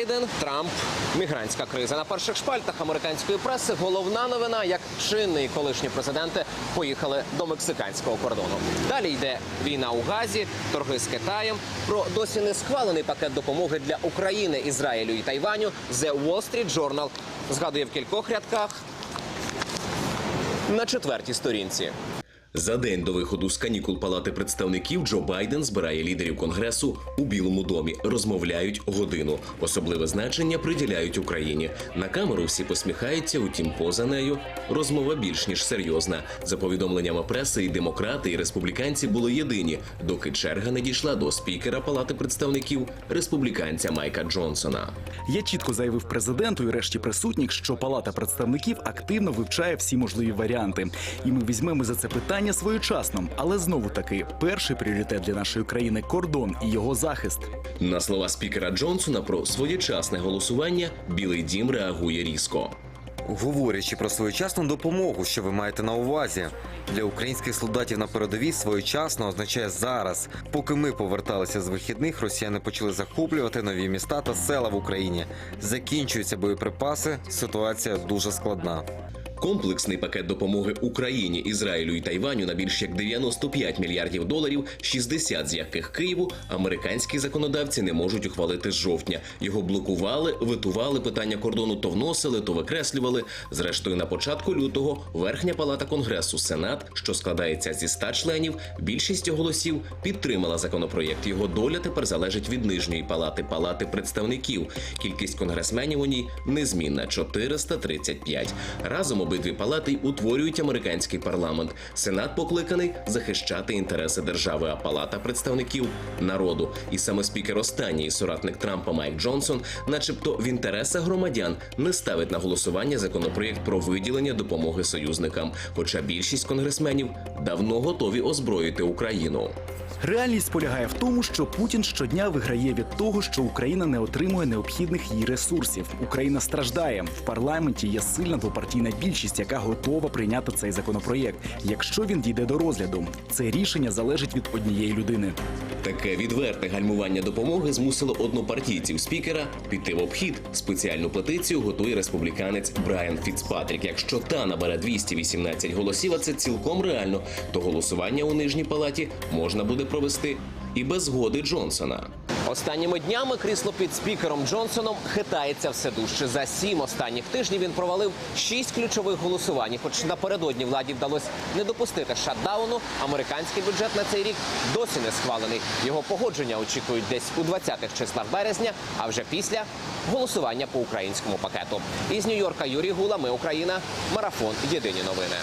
Байден, Трамп, мігрантська криза на перших шпальтах американської преси. Головна новина, як чинний колишні президенти поїхали до мексиканського кордону. Далі йде війна у Газі, торги з Китаєм. Про досі не схвалений пакет допомоги для України, Ізраїлю і Тайваню. The Wall Street Journal згадує в кількох рядках на четвертій сторінці. За день до виходу з канікул Палати представників Джо Байден збирає лідерів конгресу у Білому домі. Розмовляють годину. Особливе значення приділяють Україні. На камеру всі посміхаються, утім, поза нею розмова більш ніж серйозна. За повідомленнями преси, і демократи, і республіканці були єдині, доки черга не дійшла до спікера Палати представників республіканця Майка Джонсона. Я чітко заявив президенту і решті присутніх, що Палата представників активно вивчає всі можливі варіанти, і ми візьмемо за це питання своєчасно. Але знову таки, перший пріоритет для нашої країни кордон і його захист. На слова спікера Джонсона про своєчасне голосування Білий Дім реагує різко. Говорячи про своєчасну допомогу, що ви маєте на увазі для українських солдатів на передовій, своєчасно означає зараз. Поки ми поверталися з вихідних, росіяни почали захоплювати нові міста та села в Україні. Закінчуються боєприпаси. Ситуація дуже складна. Комплексний пакет допомоги Україні, Ізраїлю і Тайваню на більш як 95 мільярдів доларів, 60 з яких Києву американські законодавці не можуть ухвалити з жовтня. Його блокували, витували питання кордону, то вносили, то викреслювали. Зрештою, на початку лютого Верхня палата конгресу Сенат, що складається зі 100 членів, більшістю голосів підтримала законопроєкт. Його доля тепер залежить від нижньої палати палати представників. Кількість конгресменів у ній незмінна 435. Разом обидві палати утворюють американський парламент. Сенат покликаний захищати інтереси держави, а палата представників народу. І саме спікер останній соратник Трампа Майк Джонсон, начебто в інтересах громадян, не ставить на голосування законопроєкт про виділення допомоги союзникам. Хоча більшість конгресменів давно готові озброїти Україну. Реальність полягає в тому, що Путін щодня виграє від того, що Україна не отримує необхідних їй ресурсів. Україна страждає в парламенті. Є сильна двопартійна більшість, яка готова прийняти цей законопроєкт, якщо він дійде до розгляду. Це рішення залежить від однієї людини. Таке відверте гальмування допомоги змусило однопартійців спікера піти в обхід. Спеціальну петицію готує республіканець Брайан Фіцпатрік. Якщо та набере 218 голосів, а це цілком реально, то голосування у нижній палаті можна буде провести і без згоди Джонсона. Останніми днями крісло під спікером Джонсоном хитається все дужче. За сім останніх тижнів він провалив шість ключових голосувань. Хоч напередодні владі вдалося не допустити шатдауну, американський бюджет на цей рік досі не схвалений. Його погодження очікують десь у 20-х числах березня, а вже після голосування по українському пакету. Із Нью-Йорка Юрій Гула. Ми Україна. Марафон. Єдині новини.